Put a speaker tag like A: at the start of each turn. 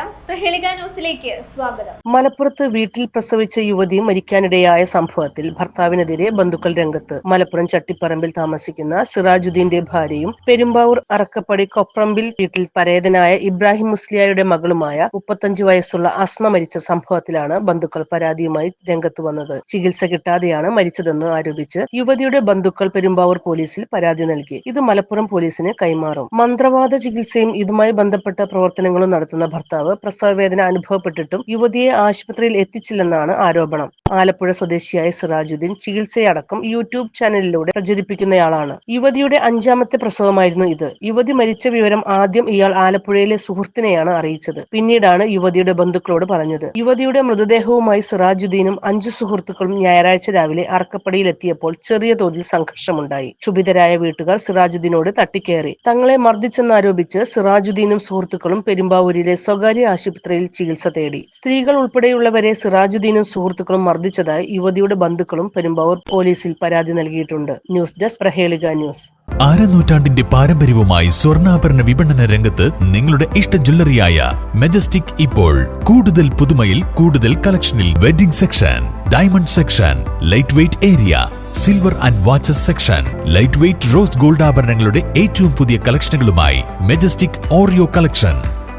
A: നമസ്കാരം. ന്യൂസിലേക്ക് സ്വാഗതം.
B: മലപ്പുറത്ത് വീട്ടിൽ പ്രസവിച്ച യുവതി മരിക്കാനിടയായ സംഭവത്തിൽ ഭർത്താവിനെതിരെ ബന്ധുക്കൾ രംഗത്ത്. മലപ്പുറം ചട്ടിപ്പറമ്പിൽ താമസിക്കുന്ന സിറാജുദ്ദീന്റെ ഭാര്യയും പെരുമ്പാവൂർ അറക്കപ്പടി കൊപ്രമ്പിൽ വീട്ടിൽ പരേതനായ ഇബ്രാഹിം മുസ്ലിയായുടെ മകളുമായ മുപ്പത്തഞ്ചു വയസ്സുള്ള അസ്മ മരിച്ച സംഭവത്തിലാണ് ബന്ധുക്കൾ പരാതിയുമായി രംഗത്ത് വന്നത്. ചികിത്സ കിട്ടാതെയാണ് മരിച്ചതെന്ന് ആരോപിച്ച് യുവതിയുടെ ബന്ധുക്കൾ പെരുമ്പാവൂർ പോലീസിൽ പരാതി നൽകി. ഇത് മലപ്പുറം പോലീസിന് കൈമാറും. മന്ത്രവാദ ചികിത്സയും ഇതുമായി ബന്ധപ്പെട്ട പ്രവർത്തനങ്ങളും നടത്തുന്ന ഭർത്താവ് പ്രസവവേദന അനുഭവപ്പെട്ടിട്ടും യുവതിയെ ആശുപത്രിയിൽ എത്തിച്ചില്ലെന്നാണ് ആരോപണം. ആലപ്പുഴ സ്വദേശിയായ സിറാജുദ്ദീൻ ചികിത്സയടക്കം യൂട്യൂബ് ചാനലിലൂടെ പ്രചരിപ്പിക്കുന്നയാളാണ്. യുവതിയുടെ അഞ്ചാമത്തെ പ്രസവമായിരുന്നു ഇത്. യുവതി മരിച്ച വിവരം ആദ്യം ഇയാൾ ആലപ്പുഴയിലെ സുഹൃത്തിനെയാണ് അറിയിച്ചത്. പിന്നീടാണ് യുവതിയുടെ ബന്ധുക്കളോട് പറഞ്ഞത്. യുവതിയുടെ മൃതദേഹവുമായി സിറാജുദ്ദീനും അഞ്ചു സുഹൃത്തുക്കളും ഞായറാഴ്ച രാവിലെ അറക്കപ്പടിയിലെത്തിയപ്പോൾ ചെറിയ തോതിൽ സംഘർഷമുണ്ടായി. ക്ഷുഭിതരായ വീട്ടുകാർ സിറാജുദ്ദീനോട് തട്ടിക്കയറി തങ്ങളെ മർദ്ദിച്ചെന്നാരോപിച്ച് സിറാജുദ്ദീനും സുഹൃത്തുക്കളും പെരുമ്പാവൂരിലെ സ്വകാര്യ ആശുപത്രിയിൽ ചികിത്സ തേടി. സ്ത്രീകൾ ഉൾപ്പെടെയുള്ളവരെ സിറാജുദ്ദീനും സുഹൃത്തുക്കളും മർദ്ദിച്ചതായി യുവതിയുടെ ബന്ധുക്കളും പെരുമ്പാവൂർ പോലീസിൽ പരാതി നൽകിയിട്ടുണ്ട്. News desk Prahelika news.
C: അരനൂറ്റാണ്ടിന്റെ പാരമ്പര്യവുമായി സ്വർണാഭരണ വിപണന രംഗത്ത് നിങ്ങളുടെ ഇഷ്ട ജ്വല്ലറിയായ മെജസ്റ്റിക് ഇപ്പോൾ കൂടുതൽ പുതുമയിൽ കൂടുതൽ കളക്ഷനിൽ wedding section diamond section light weight area silver and watches section light weight rose gold ആഭരണങ്ങളുടെ ഏറ്റവും പുതിയ കളക്ഷനുകളുമായി മെജസ്റ്റിക് ഓറിയോ കളക്ഷൻ